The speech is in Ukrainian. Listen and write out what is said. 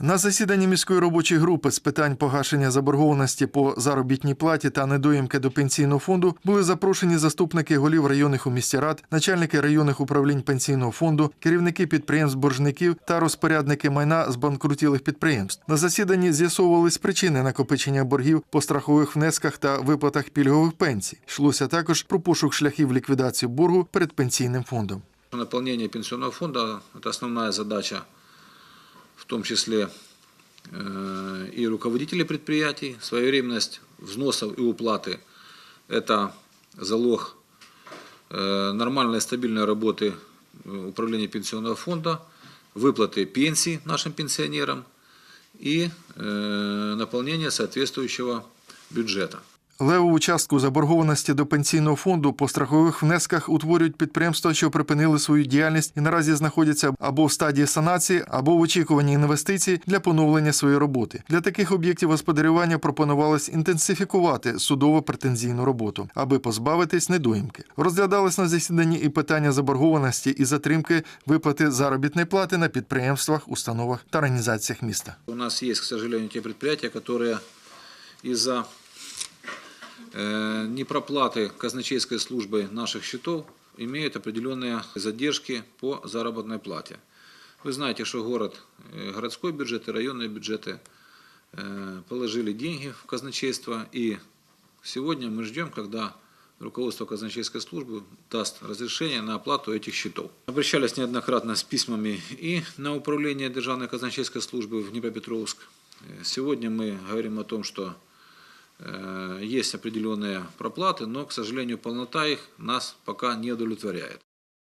На засіданні міської робочої групи з питань погашення заборгованості по заробітній платі та недоїмки до пенсійного фонду були запрошені заступники голів районних у місті рад, начальники районних управлінь пенсійного фонду, керівники підприємств боржників та розпорядники майна з банкрутілих підприємств. На засіданні з'ясовувались причини накопичення боргів по страхових внесках та виплатах пільгових пенсій. Йшлося також про пошук шляхів ліквідації боргу перед пенсійним фондом. Наполнение пенсионного фонда – это основная задача, в том числе э, и руководителей предприятий. Своевременность взносов и уплаты – это залог э, нормальной стабильной работы э, управления пенсионного фонда, выплаты пенсий нашим пенсионерам и наполнение соответствующего бюджета. Левову частку заборгованості до пенсійного фонду по страхових внесках утворюють підприємства, що припинили свою діяльність і наразі знаходяться або в стадії санації, або в очікуванні інвестицій для поновлення своєї роботи. Для таких об'єктів господарювання пропонувалось інтенсифікувати судово-претензійну роботу, аби позбавитись недоїмки. Розглядалось на засіданні і питання заборгованості і затримки виплати заробітної плати на підприємствах, установах та організаціях міста. У нас есть, к сожалению, предприятия, которые из-за э, непроплаты казначейской службой наших счетов имеют определенные задержки по заработной плате. Вы знаете, что город, э, городской бюджет и районные бюджеты э, положили деньги в казначейство, и сегодня мы ждем, когда руководство казначейской службы даст разрешение на оплату этих счетов. Обращались неоднократно с письмами и на управление Державной казначейской службы в Днепропетровск. Э, Сегодня мы говорим о том, что э, есть определенные проплаты, но, к сожалению, полнота их нас пока не удовлетворяет.